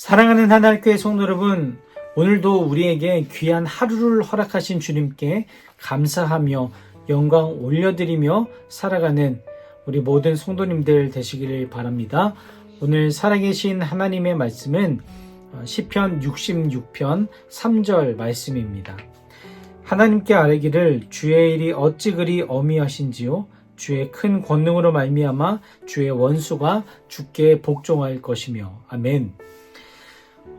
사랑하는 하나님교회 성도 여러분, 오늘도 우리에게 귀한 하루를 허락하신 주님께 감사하며 영광 올려드리며 살아가는 우리 모든 성도님들 되시기를 바랍니다. 오늘 살아계신 하나님의 말씀은 어, 시편 66편 3절 말씀입니다. 하나님께 아뢰기를 주의 일이 어찌 그리 어미하신지요 주의 큰 권능으로 말미암아 주의 원수가 주께 복종할 것이며 아멘.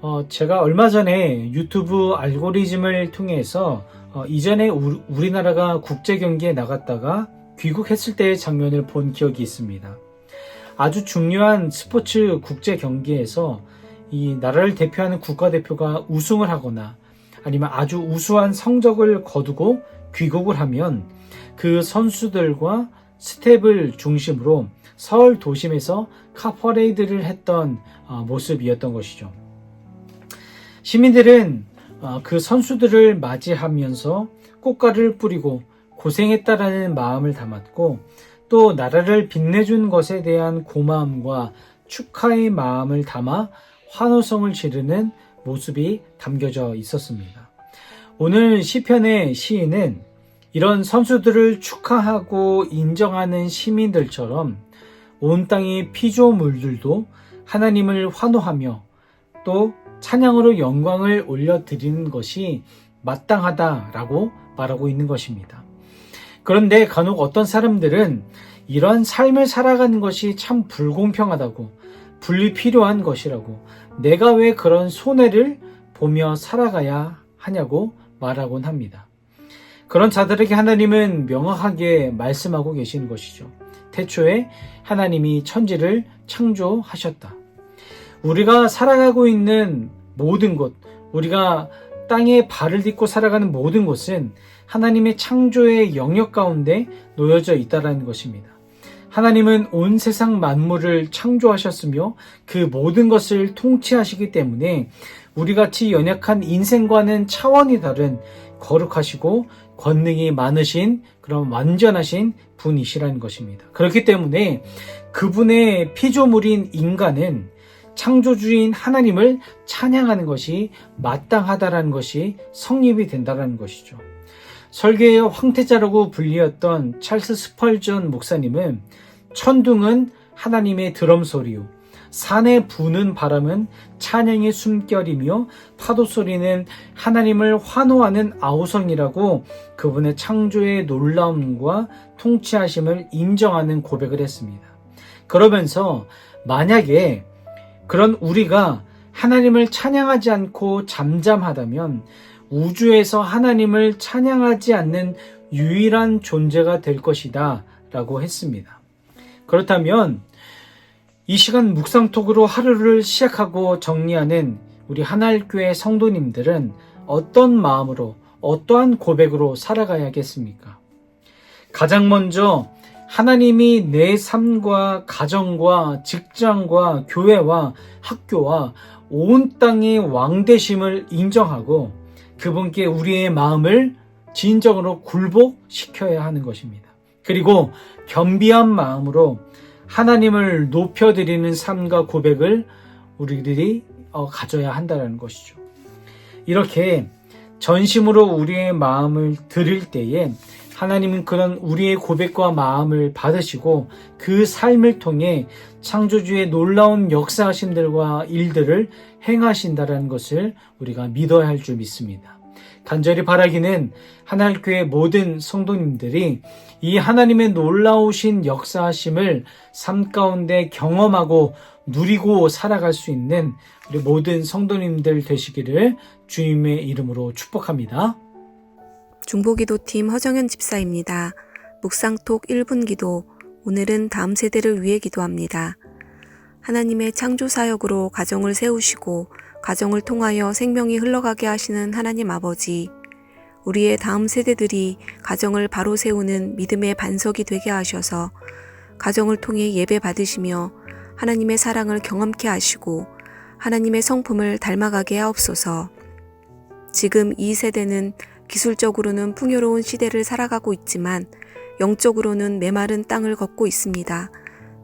어, 제가 얼마 전에 유튜브 알고리즘을 통해서 어, 이전에 우, 우리나라가 국제 경기에 나갔다가 귀국했을 때의 장면을 본 기억이 있습니다. 아주 중요한 스포츠 국제 경기에서 이 나라를 대표하는 국가대표가 우승을 하거나 아니면 아주 우수한 성적을 거두고 귀국을 하면 그 선수들과 스텝을 중심으로 서울 도심에서 카퍼레이드를 했던 어, 모습이었던 것이죠. 시민들은 어, 그 선수들을 맞이하면서 꽃가루를 뿌리고 고생했다라는 마음을 담았고 또 나라를 빛내준 것에 대한 고마움과 축하의 마음을 담아 환호성을 지르는 모습이 담겨져 있었습니다. 오늘 시편의 시인은 이런 선수들을 축하하고 인정하는 시민들처럼 온 땅의 피조물들도 하나님을 환호하며 또 찬양으로 영광을 올려드리는 것이 마땅하다라고 말하고 있는 것입니다. 그런데 간혹 어떤 사람들은 이러한 삶을 살아가는 것이 참 불공평하다고 분리 필요한 것이라고 내가 왜 그런 손해를 보며 살아가야 하냐고 말하곤 합니다. 그런 자들에게 하나님은 명확하게 말씀하고 계시는 것이죠. 태초에 하나님이 천지를 창조하셨다. 우리가 살아가고 있는 모든 곳, 우리가 땅에 발을 딛고 살아가는 모든 곳은 하나님의 창조의 영역 가운데 놓여져 있다라는 것입니다. 하나님은 온 세상 만물을 창조하셨으며 그 모든 것을 통치하시기 때문에 우리 같이 연약한 인생과는 차원이 다른 거룩하시고 권능이 많으신 그런 완전하신 분이시라는 것입니다. 그렇기 때문에 그분의 피조물인 인간은 창조주인 하나님을 찬양하는 것이 마땅하다라는 것이 성립이 된다라는 것이죠. 설계의 황태자라고 불리었던 찰스 스펄전 목사님은 천둥은 하나님의 드럼 소리요. 산에 부는 바람은 찬양의 숨결이며 파도 소리는 하나님을 환호하는 아우성이라고 그분의 창조의 놀라움과 통치하심을 인정하는 고백을 했습니다. 그러면서 만약에 그런 우리가 하나님을 찬양하지 않고 잠잠하다면 우주에서 하나님을 찬양하지 않는 유일한 존재가 될 것이다 라고 했습니다. 그렇다면 이 시간 묵상톡으로 하루를 시작하고 정리하는 우리 하나일교회 성도님들은 어떤 마음으로 어떠한 고백으로 살아가야겠습니까? 가장 먼저 하나님이 내 삶과 가정과 직장과 교회와 학교와 온 땅의 왕대심을 인정하고 그분께 우리의 마음을 진정으로 굴복시켜야 하는 것입니다. 그리고 겸비한 마음으로 하나님을 높여드리는 삶과 고백을 우리들이 어, 가져야 한다는 것이죠. 이렇게 전심으로 우리의 마음을 드릴 때에 하나님은 그런 우리의 고백과 마음을 받으시고 그 삶을 통해 창조주의 놀라운 역사하심들과 일들을 행하신다라는 것을 우리가 믿어야 할 줄 믿습니다. 간절히 바라기는 하나님교회 모든 성도님들이 이 하나님의 놀라우신 역사하심을 삶 가운데 경험하고 누리고 살아갈 수 있는 우리 모든 성도님들 되시기를 주님의 이름으로 축복합니다. 중보기도팀 허정현 집사입니다. 묵상톡 1분 기도. 오늘은 다음 세대를 위해 기도합니다. 하나님의 창조 사역으로 가정을 세우시고 가정을 통하여 생명이 흘러가게 하시는 하나님 아버지. 우리의 다음 세대들이 가정을 바로 세우는 믿음의 반석이 되게 하셔서 가정을 통해 예배 받으시며 하나님의 사랑을 경험케 하시고 하나님의 성품을 닮아가게 하옵소서. 지금 이 세대는 기술적으로는 풍요로운 시대를 살아가고 있지만 영적으로는 메마른 땅을 걷고 있습니다.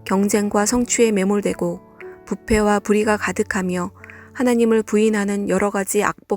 경쟁과 성취에 매몰되고 부패와 불의가 가득하며 하나님을 부인하는 여러 가지 악법